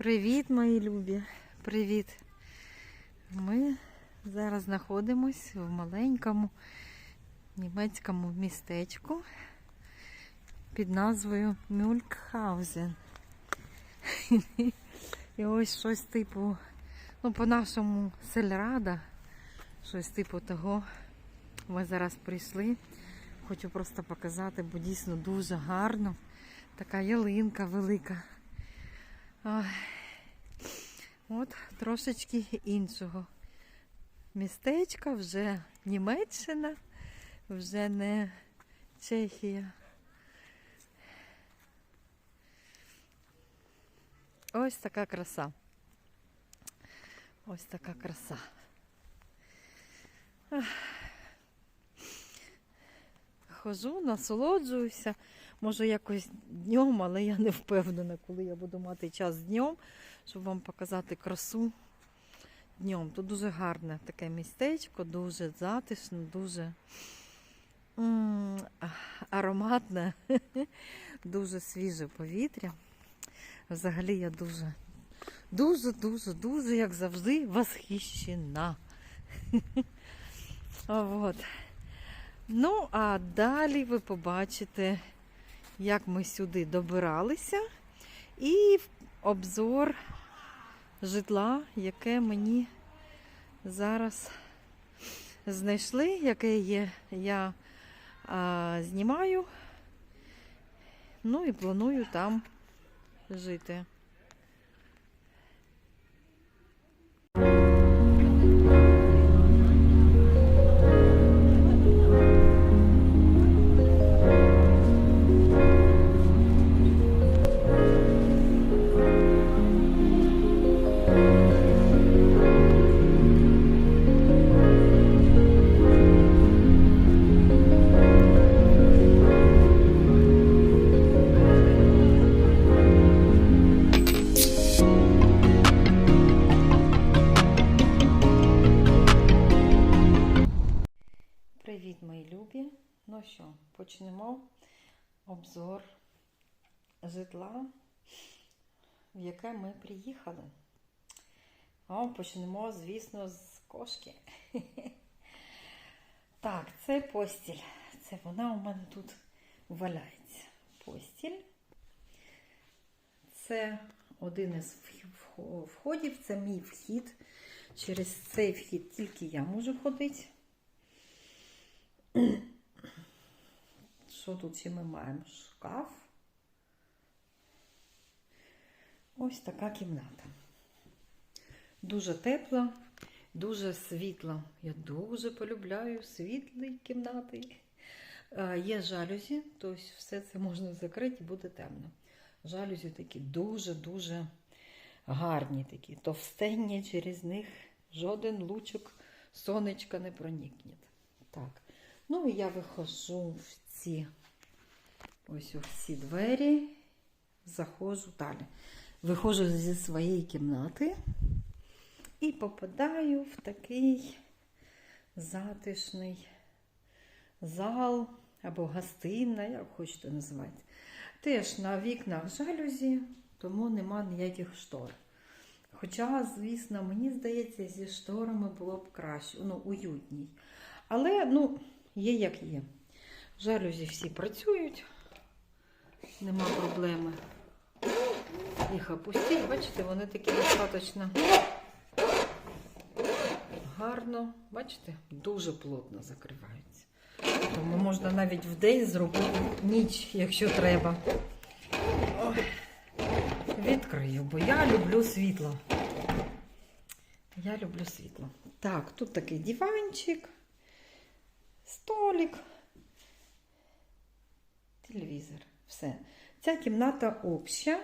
Привіт, мої любі! Привіт! Ми зараз знаходимось в маленькому німецькому містечку під назвою Мюлькхаузен. І ось щось типу, ну, по-нашому сельрада, щось типу того. Ми зараз прийшли. Хочу просто показати, бо дійсно дуже гарно. Така ялинка велика. От трошечки іншого містечка, вже Німеччина, вже не Чехія. Ось така краса. Ось така краса. Хожу, насолоджуюся. Може якось днем, але я не впевнена, коли я буду мати час днем, щоб вам показати красу днем. Тут дуже гарне таке містечко, дуже затишне, дуже ароматне, дуже свіже повітря. Взагалі я дуже, дуже, дуже, дуже, як завжди, восхищена. От. Ну, а далі ви побачите, як ми сюди добиралися, і обзор житла, яке мені зараз знайшли, яке є, я а, знімаю. Ну і планую там жити. Почнемо, звісно, з кошки. Так, це постіль. Це вона у мене тут валяється. Постіль. Це один із входів, це мій вхід. Через цей вхід тільки я можу ходити. Що тут ще ми маємо? Шкаф. Ось така кімната. Дуже тепла, дуже світла. Я дуже полюбляю світлі кімнати. Е, Є жалюзі, тобто все це можна закрити і буде темно. Жалюзі такі дуже-дуже гарні, такі товстенні, через них жоден лучок сонечка не проникне. Так. Ну, і я виходжу в ці ось у ці двері, заходжу далі. Виходжу зі своєї кімнати і попадаю в такий затишний зал або гостинна, як хочете називати. Теж на вікнах жалюзі, тому нема ніяких штор. Хоча, звісно, мені здається, зі шторами було б краще, ну, уютній. Але, ну, є як є. Жалюзі всі працюють, нема проблеми їх опустити. Бачите, вони такі достатньо гарно, бачите, дуже плотно закриваються. Тому можна навіть в день зробити ніч, якщо треба. Відкрию, бо я люблю світло. Я люблю світло. Так, тут такий диванчик столик, телевізор. Все. Ця кімната обща.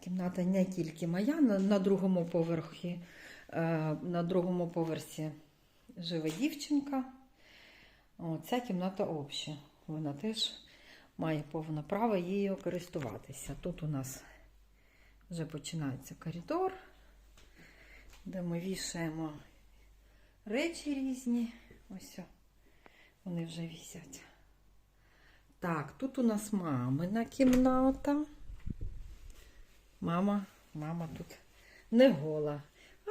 Кімната не тільки моя, на, на другому поверхі, на другому поверсі живе дівчинка. Ця кімната обща. Вона теж має повне право її користуватися. Тут у нас вже починається коридор, де ми вішаємо речі різні. Ось вони вже висять. Так, тут у нас мамина кімната. Мама, мама тут не гола.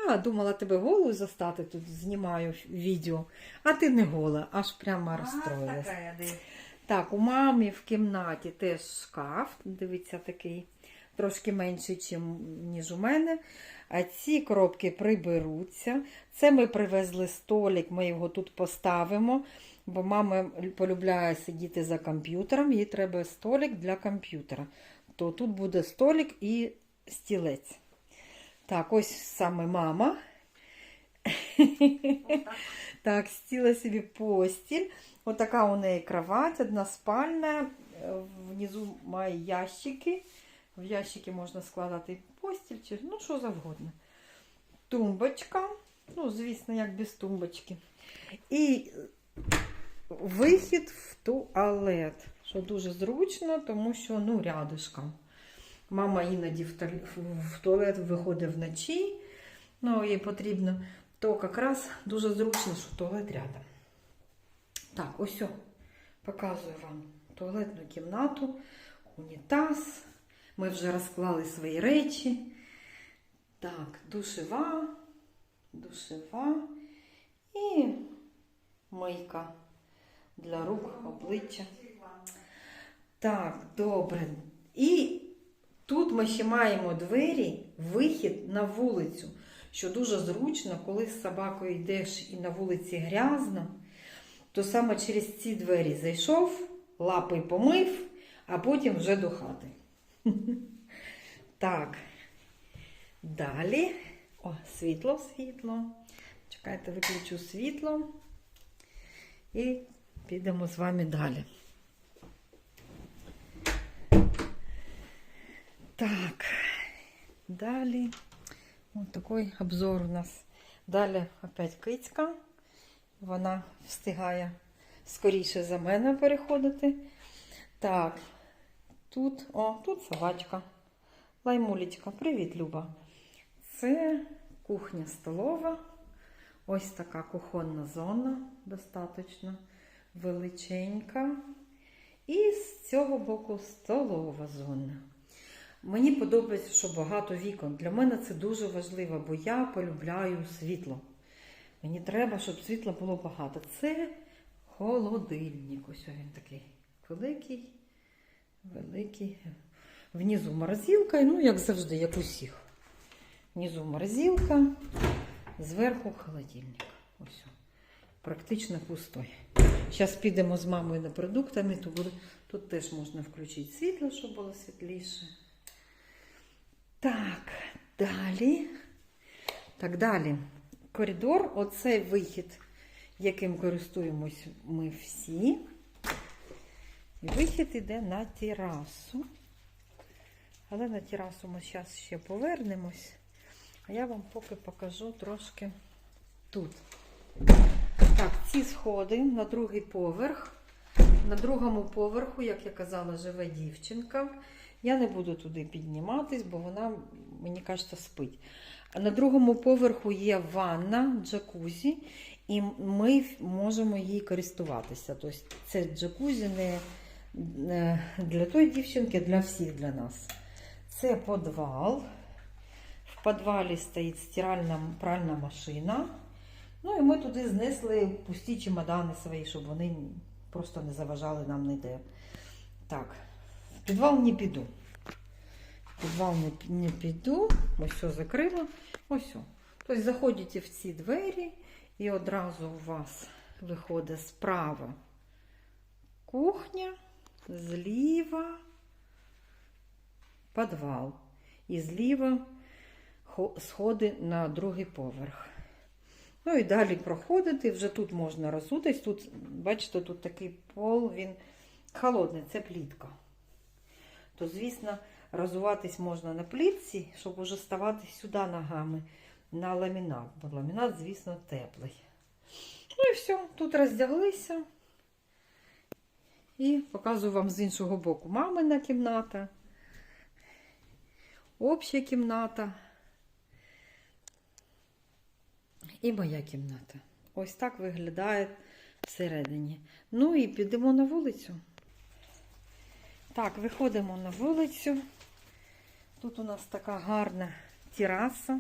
А, думала тебе голою застати, тут знімаю відео, а ти не гола, аж прямо розстроїлась. Так, у мамі в кімнаті теж шкаф, дивіться, такий трошки менший, ніж у мене. А ці коробки приберуться. Це ми привезли столик, ми його тут поставимо, бо мама полюбляє сидіти за комп'ютером, їй треба столик для комп'ютера. То тут буде столик і стілець. Так, ось саме мама. Так, стіла собі постіль. Отака у неї кровать, односпальна. Е, Внизу має ящики. В ящики можна складати постіль чи ну що завгодно. Тумбочка. Ну, звісно, як без тумбочки. І вихід в туалет, що дуже зручно, тому що ну, рядишком. Мама іноді в туалет, виходить вночі, ну, їй потрібно, то якраз дуже зручно, що туалет рядом. Так, ось, показую вам туалетну кімнату, унітаз. Ми вже розклали свої речі. Так, душева, душева і мийка для рук, обличчя. Так, добре. І тут ми ще маємо двері, вихід на вулицю, що дуже зручно, коли з собакою йдеш і на вулиці грязно, то саме через ці двері зайшов, лапи помив, а потім вже до хати. Так. Далі. О, світло, світло. Чекайте, виключу світло. І підемо з вами далі. Так. Далі. Ось такий обзор у нас. Далі опять кицька. Вона встигає скоріше за мене переходити. Так, тут, о, тут собачка. Лаймулечка. Привіт, Люба. Це кухня столова. Ось така кухонна зона, достатньо величенька. І з цього боку столова зона. Мені подобається, що багато вікон. Для мене це дуже важливо, бо я полюбляю світло. Мені треба, щоб світла було багато. Це холодильник. Ось він такий великий, великий. Внизу морозилка, ну, як завжди, як усіх. Внизу морозилка, зверху холодильник. Ось. Практично пустой. Зараз підемо з мамою на продуктами, то буде... тут теж можна включити світло, щоб було світліше. Так, далі. Так, далі. Коридор, оцей вихід, яким користуємось ми всі. І вихід іде на терасу. Але на терасу ми зараз ще повернемось. А я вам поки покажу трошки тут. Так, ці сходи на другий поверх. На другому поверху, як я казала, живе дівчинка. Я не буду туди підніматись, бо вона, мені кажеться, спить. На другому поверху є ванна, джакузі, і ми можемо її користуватися. Тобто це джакузі не для тої дівчинки, а для всіх для нас. Це підвал. В підвалі стоїть стиральна пральна машина. Ну і ми туди знесли пусті чемодани свої, щоб вони просто не заважали нам ніде. Так, підвал не піду. Підвал не, не піду. Ось все закрила. Ось. все. Тобто заходите в ці двері і одразу у вас виходить справа кухня, зліва підвал. І зліва сходи на другий поверх. Ну і далі проходити, вже тут можна розутись. Тут, бачите, тут такий пол, він холодний, це плітка. То, звісно, розуватись можна на плітці, щоб уже ставати сюди ногами на ламінат. Бо ламінат, звісно, теплий. Ну і все, тут роздяглися. І показую вам з іншого боку мамина кімната, обща кімната. І моя кімната. Ось так виглядає всередині. Ну і підемо на вулицю. Так, виходимо на вулицю. Тут у нас така гарна тераса.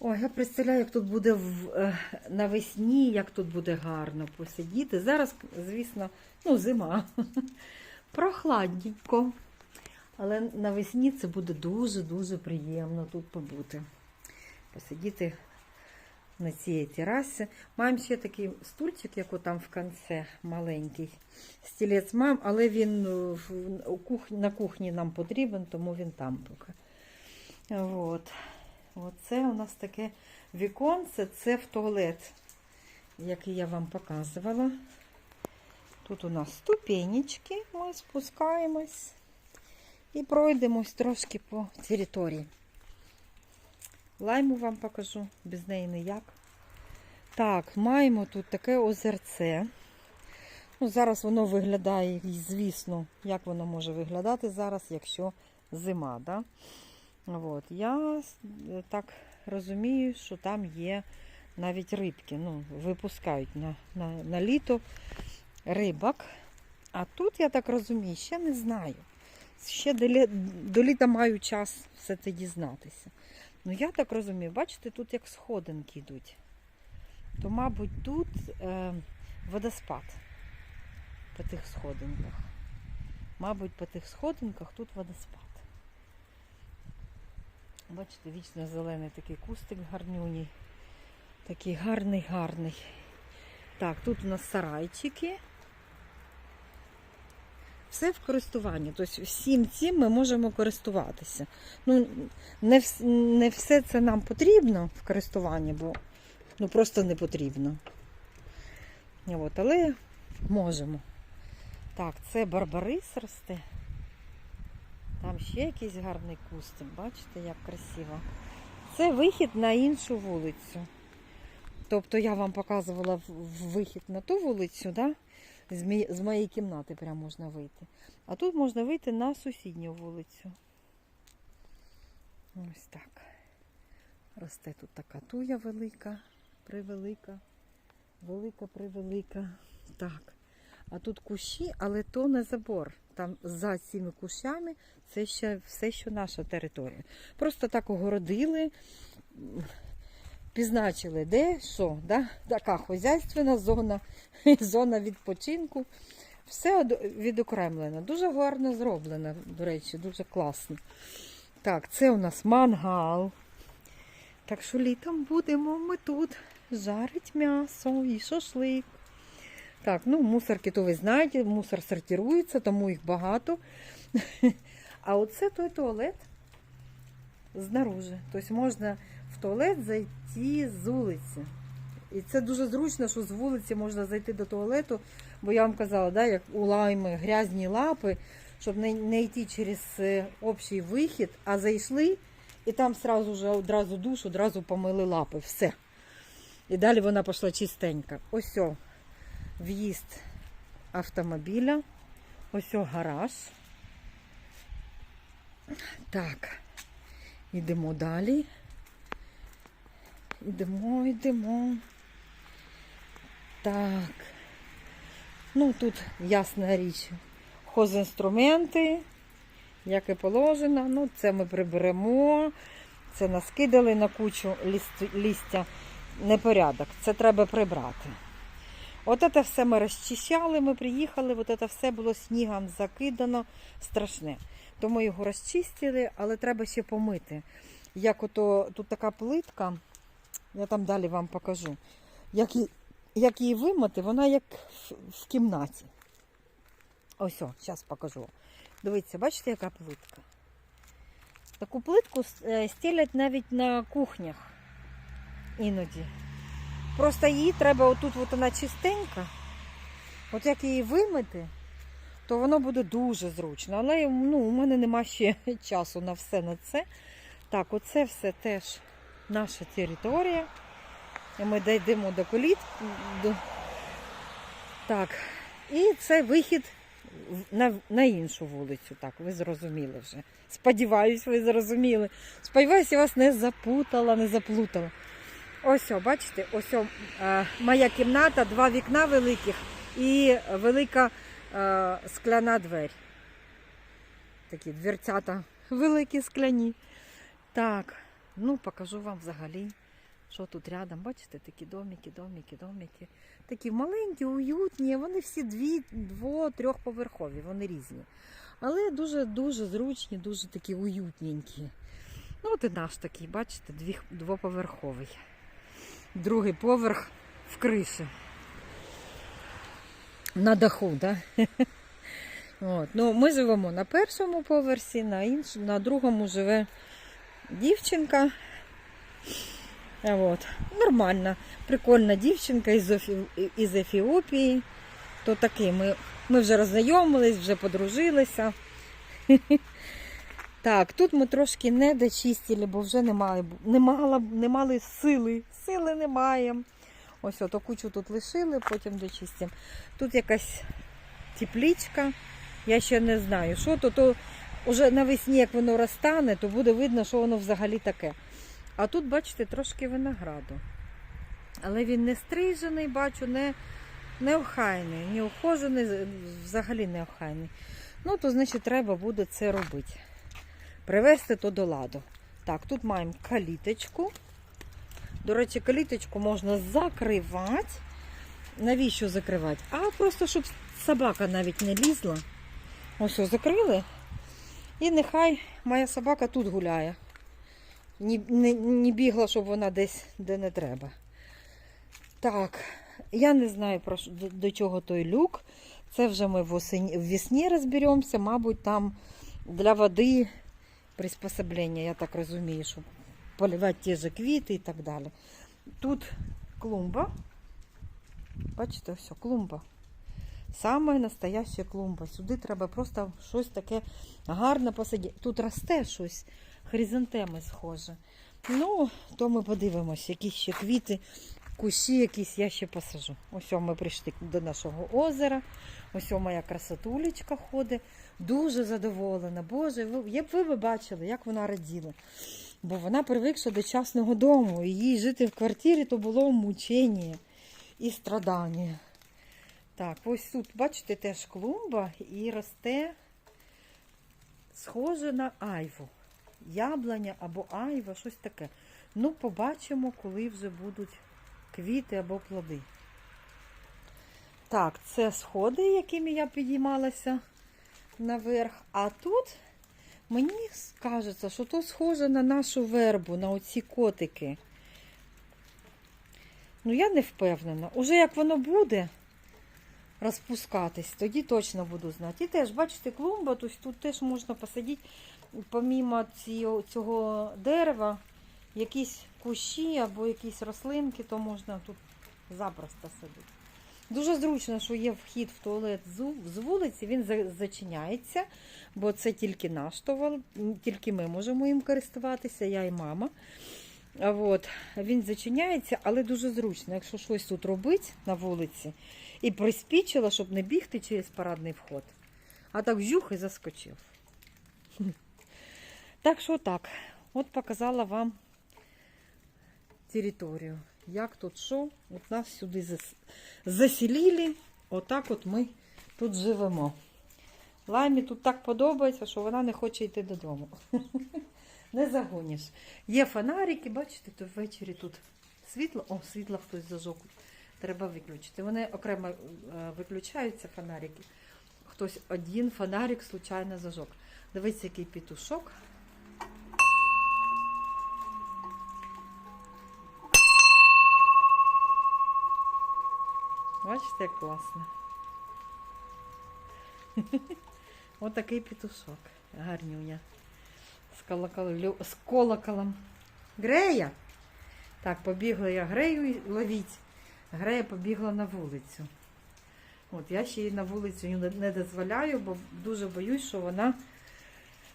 Ой, я представляю, як тут буде в, е, навесні, як тут буде гарно посидіти. Зараз, звісно, ну, зима. Прохладненько. Але навесні це буде дуже-дуже приємно тут побути. Посидіти на цій терасі. Маємо ще такий стульчик, як там в кінці маленький. Стілець маємо, але він е, на кухні нам потрібен, тому він там поки. От. Оце у нас таке віконце, це в туалет, який я вам показувала. Тут у нас ступенечки, ми спускаємось і пройдемось трошки по території. Лайму вам покажу, без неї ніяк. Так, маємо тут таке озерце. Ну, зараз воно виглядає, звісно, як воно може виглядати зараз, якщо зима. Да? От. Я так розумію, що там є навіть рибки. Ну, випускають на, на, на літо рибок. А тут, я так розумію, ще не знаю. Ще до літа маю час все це дізнатися. Ну, я так розумію, бачите, тут як сходинки йдуть. То, мабуть, тут е, водоспад по тих сходинках. Мабуть, по тих сходинках тут водоспад. Бачите, вічно зелений такий кустик гарнюній. Такий гарний, гарний. Так, тут у нас сарайчики. Все в користуванні. Тобто всім цим ми можемо користуватися. Ну, не, не все це нам потрібно в користуванні, бо ну, просто не потрібно. От, але можемо. Так, це барбарис росте. Там ще якийсь гарний кустик, бачите, як красиво. Це вихід на іншу вулицю. Тобто я вам показувала вихід на ту вулицю, да? З, моєї кімнати прямо можна вийти. А тут можна вийти на сусідню вулицю. Ось так. Росте тут така туя велика, превелика, велика, превелика. Так. А тут кущі, але то не забор. Там за цими кущами це ще все, що наша територія. Просто так огородили, пізначили, де що, да? така хозяйственна зона, зона відпочинку. Все відокремлено. Дуже гарно зроблено, до речі, дуже класно. Так, це у нас мангал. Так що літом будемо ми тут жарить м'ясо і шашлик. Так, ну мусорки, то ви знаєте, мусор сортирується, тому їх багато. А оце той туалет знаружи. Тобто можна туалет зайти з вулиці. І це дуже зручно, що з вулиці можна зайти до туалету, бо я вам казала, да, як у лайми грязні лапи, щоб не, не йти через е, общий вихід, а зайшли і там сразу же одразу душ, одразу помили лапи. Все. І далі вона пішла чистенька. Ось о, в'їзд автомобіля. Ось о, гараж. Так, йдемо далі. Йдемо, йдемо. Так. Ну, тут ясна річ. Хозінструменти, як і положено. Ну, це ми приберемо. Це наскидали на кучу ліст- лістя. Непорядок. Це треба прибрати. От це все ми розчищали, ми приїхали, от це все було снігом закидано, страшне. Тому його розчистили, але треба ще помити. Як ото тут така плитка, я там далі вам покажу. Як, і- як її вимити, вона як в, в кімнаті. Ось, о, зараз покажу. Дивіться, бачите, яка плитка? Таку плитку е, стелять навіть на кухнях іноді. Просто її треба отут, от вона чистенька. От як її вимити, то воно буде дуже зручно. Але ну, у мене нема ще часу на все на це. Так, оце все теж наша територія. І Ми дійдемо до коліт. До... Так. І це вихід на, на іншу вулицю. Так, ви зрозуміли вже. Сподіваюсь, ви зрозуміли. Сподіваюсь, я вас не запутала, не заплутала. Ось, о, бачите, ось о, е, моя кімната, два вікна великих і велика е, скляна двері. Такі дверцята великі скляні. Так, ну покажу вам взагалі, що тут рядом. Бачите, такі домики, домики, домики. Такі маленькі, уютні, вони всі дві, дво, трьохповерхові, вони різні. Але дуже-дуже зручні, дуже такі уютненькі. Ну, от і наш такий, бачите, дві, двоповерховий. Другий поверх в криші. На даху? Да? От. Ну, ми живемо на першому поверсі, на іншому, на другому живе дівчинка. От. Нормальна, прикольна дівчинка із, із Ефіопії. То такий, ми, ми вже роззнайомились, вже подружилися. Так, тут ми трошки не дочистили, бо вже немає, не, мала, не мали сили. Сили немає. Ось ото кучу тут лишили, потім дочистимо. Тут якась теплічка. Я ще не знаю, що то, то вже навесні, як воно розтане, то буде видно, що воно взагалі таке. А тут, бачите, трошки винограду. Але він не стрижений, бачу, не, не охайний, не ухожений, взагалі не охайний. Ну, то значить треба буде це робити. Привести то до ладу. Так, тут маємо каліточку. До речі, каліточку можна закривати. Навіщо закривати? А просто, щоб собака навіть не лізла. Ось закрили. І нехай моя собака тут гуляє. Не, не, не бігла, щоб вона десь де не треба. Так, я не знаю про до, до чого той люк. Це вже ми восені, весні розберемося, мабуть, там для води приспособлення, я так розумію, щоб поливати ті ж квіти і так далі. Тут клумба. Бачите, все, клумба. Саме настояща клумба. Сюди треба просто щось таке гарне посадити. Тут росте щось, хризантеми схоже. Ну, то ми подивимося, які ще квіти, кущі якісь я ще посажу. Ось ми прийшли до нашого озера. Ось моя красотулечка ходить. Дуже задоволена. Боже, ви, як ви бачили, як вона раділа. Бо вона привикша до частного дому. Їй жити в квартирі то було мучення і страдання. Так, ось тут, бачите, теж клумба і росте схоже на айву. Яблуня або айва, щось таке. Ну, побачимо, коли вже будуть квіти або плоди. Так, це сходи, якими я підіймалася наверх. А тут мені кажеться, що то схоже на нашу вербу, на оці котики. Ну, я не впевнена. Уже як воно буде розпускатись, тоді точно буду знати. І теж, бачите, клумба, тобто тут теж можна посадити, помімо цього, дерева, якісь кущі або якісь рослинки, то можна тут запросто садити. Дуже зручно, що є вхід в туалет з вулиці, він зачиняється, бо це тільки наш туалет, тільки ми можемо їм користуватися, я і мама. От, він зачиняється, але дуже зручно, якщо щось тут робить на вулиці, і приспічило, щоб не бігти через парадний вход. А так вжух і заскочив. Так що так, от показала вам територію. Як тут що? От нас сюди зас- заселили. Отак от ми тут живемо. Лаймі тут так подобається, що вона не хоче йти додому. Не загониш. Є фонарики, бачите, то ввечері тут світло. О, світло хтось зажег. Треба виключити. Вони окремо е, виключаються фонарики. Хтось один фонарик случайно зажег. Дивіться, який петушок. Бачите, як класно. Ось такий петушок. Гарнюня. З колоколом. З колоколом. Грея. Так, побігла я Грею ловіть. Грея побігла на вулицю. От, я ще їй на вулицю не- дозволяю, бо дуже боюсь, що вона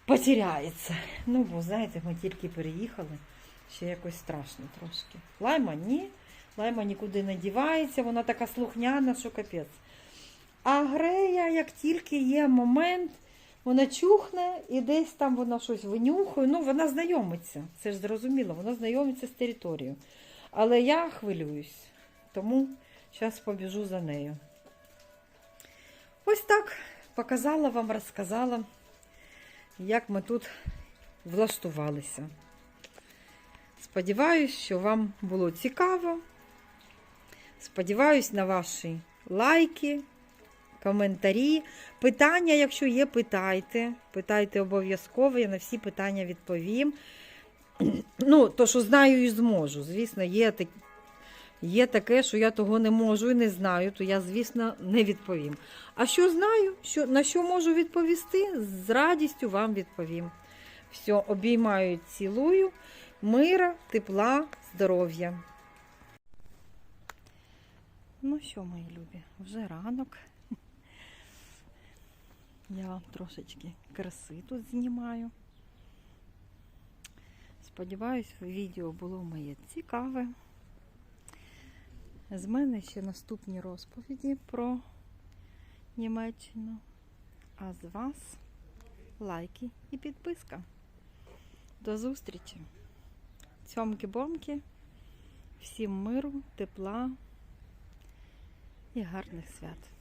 потеряється. Ну, бо знаєте, ми тільки переїхали. Ще якось страшно трошки. Лайма ні. Лайма нікуди не дівається, вона така слухняна, що капець. А Грея, як тільки є момент, вона чухне і десь там вона щось винюхає. Ну, вона знайомиться. Це ж зрозуміло, вона знайомиться з територією. Але я хвилююсь, тому зараз побіжу за нею. Ось так показала вам, розказала, як ми тут влаштувалися. Сподіваюсь, що вам було цікаво. Сподіваюсь на ваші лайки, коментарі. Питання, якщо є, питайте. Питайте обов'язково, я на всі питання відповім. Ну, то, що знаю і зможу. Звісно, є, так... є таке, що я того не можу і не знаю, то я, звісно, не відповім. А що знаю, що, на що можу відповісти, з радістю вам відповім. Все, обіймаю, цілую, мира, тепла, здоров'я. Ну що, мої любі, вже ранок. Я вам трошечки краси тут знімаю. Сподіваюсь, відео було моє цікаве. З мене ще наступні розповіді про Німеччину. А з вас лайки і підписка. До зустрічі! Цьомки-бомки, всім миру, тепла і гарних свят!